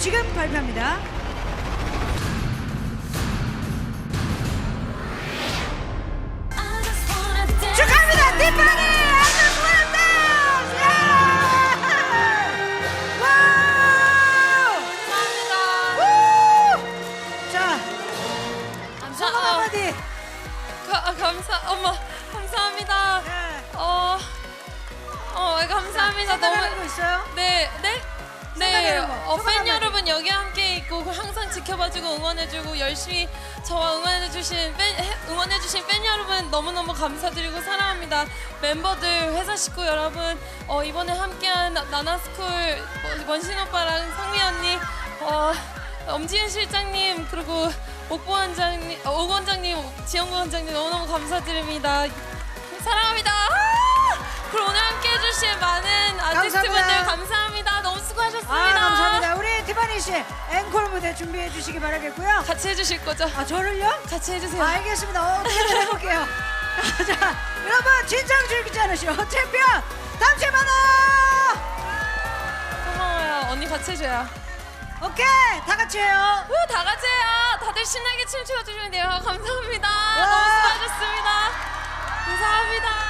지금 발표합니다. 축하합니다, 감사, 어, 한마디. 가, 아, 감사, 어머, 감사합니다. 네. 어, 어, 감사합니다. 너무, 어, 소감 팬. 여러분 여기 함께 있고 항상 지켜봐주고 응원해주고 열심히 저와 응원해주신 팬, 해- 응원해주신 팬 여러분 너무너무 감사드리고 사랑합니다. 멤버들, 회사 식구 여러분, 어, 이번에 함께한 나- 나나스쿨 어, 원신 오빠랑 상미 언니, 어, 엄지은 실장님 그리고 옥보 원장님, 어, 옥 원장님, 지영구 원장님 너무너무 감사드립니다. 사랑합니다. 티파니 씨 앵콜 무대 준비해 주시기 바라겠고요. 같이 해주실 거죠? 아, 저를요? 같이 해주세요. 알겠습니다. 어 떻게든 해볼게요. 자, 여러분 진정 즐기지 않으시오. 챔피언 다음 주에 만나. 고마워요. 언니 같이 해줘요. 오케이, 다 같이 해요. 우, 다 같이 해요. 다들 신나게 춤추어 주시면 돼요. 감사합니다. 와. 너무 수고하셨습니다. 감사합니다.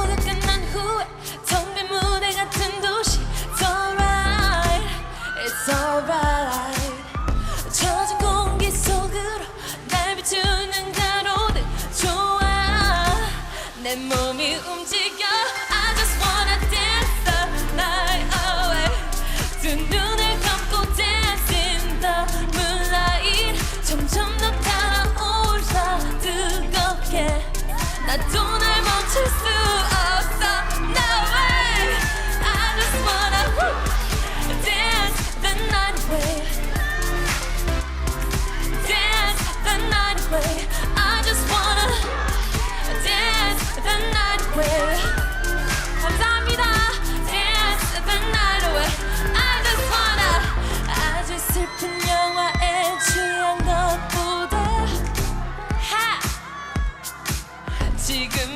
내 몸이 움직여 I just wanna dance the night away 두 눈을 감고 dance in the moonlight 점점 더 달아올라 뜨겁게 나도 날 멈출 수 지금